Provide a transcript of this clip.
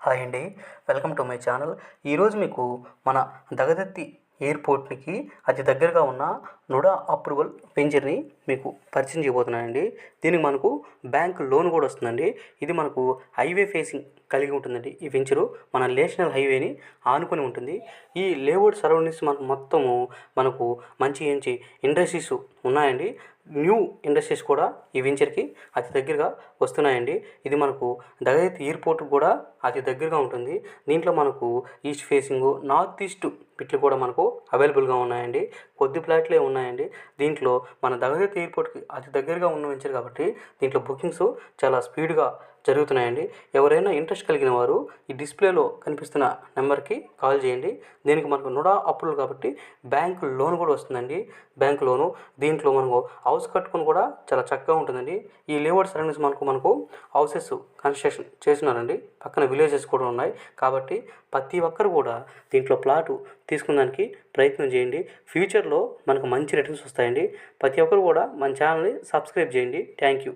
Hi అండి. Welcome to my channel. ఈరోజు మీకు మన దగదత్తి ఎయిర్పోర్ట్కి అతి దగ్గరగా ఉన్న నుడా అప్రూవల్ వెంచర్ని మీకు పరిచయం చేయబోతున్నానండి. దీనికి మనకు బ్యాంక్ లోన్ కూడా వస్తుందండి. ఇది మనకు హైవే ఫేసింగ్ కలిగి ఉంటుందండి. ఈ వెంచరు మన నేషనల్ హైవేని ఆనుకొని ఉంటుంది. ఈ లేఅవుట్ సరౌండింగ్స్ మనకు మొత్తము మనకు మంచి మంచి ఇండస్ట్రీస్ ఉన్నాయండి. న్యూ ఇండస్ట్రీస్ కూడా ఈ వెంచర్కి అతి దగ్గరగా వస్తున్నాయండి. ఇది మనకు దగదత్తి ఎయిర్పోర్ట్ కూడా అతి దగ్గరగా ఉంటుంది. దీంట్లో మనకు ఈస్ట్ ఫేసింగ్ నార్త్ ఈస్ట్ బిట్లు కూడా మనకు అవైలబుల్గా ఉన్నాయండి. కొద్ది ఫ్లాట్లే ఉన్నాయండి. దీంట్లో మన దగదత్తి ఎయిర్పోర్ట్కి అతి దగ్గరగా ఉన్న వెంచర్ కాబట్టి దీంట్లో బుకింగ్స్ చాలా స్పీడ్గా జరుగుతున్నాయండి. ఎవరైనా ఇంట్రెస్ట్ కలిగిన వారు ఈ డిస్ప్లేలో కనిపిస్తున్న నెంబర్కి కాల్ చేయండి. దీనికి మనకు నుడా అప్పులు కాబట్టి బ్యాంకు లోన్ కూడా వస్తుందండి. బ్యాంక్ లోను దీంట్లో మనకు హౌస్ కట్టుకొని కూడా చాలా చక్కగా ఉంటుందండి. ఈ లేఅవుట్ సరౌండింగ్స్ మనకు మనకు హౌసెస్ కన్స్ట్రక్షన్ చేస్తున్నారండి. పక్కన విలేజెస్ కూడా ఉన్నాయి. కాబట్టి ప్రతి ఒక్కరు కూడా దీంట్లో ప్లాటు తీసుకున్నానికి ప్రయత్నం చేయండి. ఫ్యూచర్లో మనకు మంచి రిటర్న్స్ వస్తాయండి. ప్రతి ఒక్కరు కూడా మన ఛానల్ని సబ్స్క్రైబ్ చేయండి. Thank you.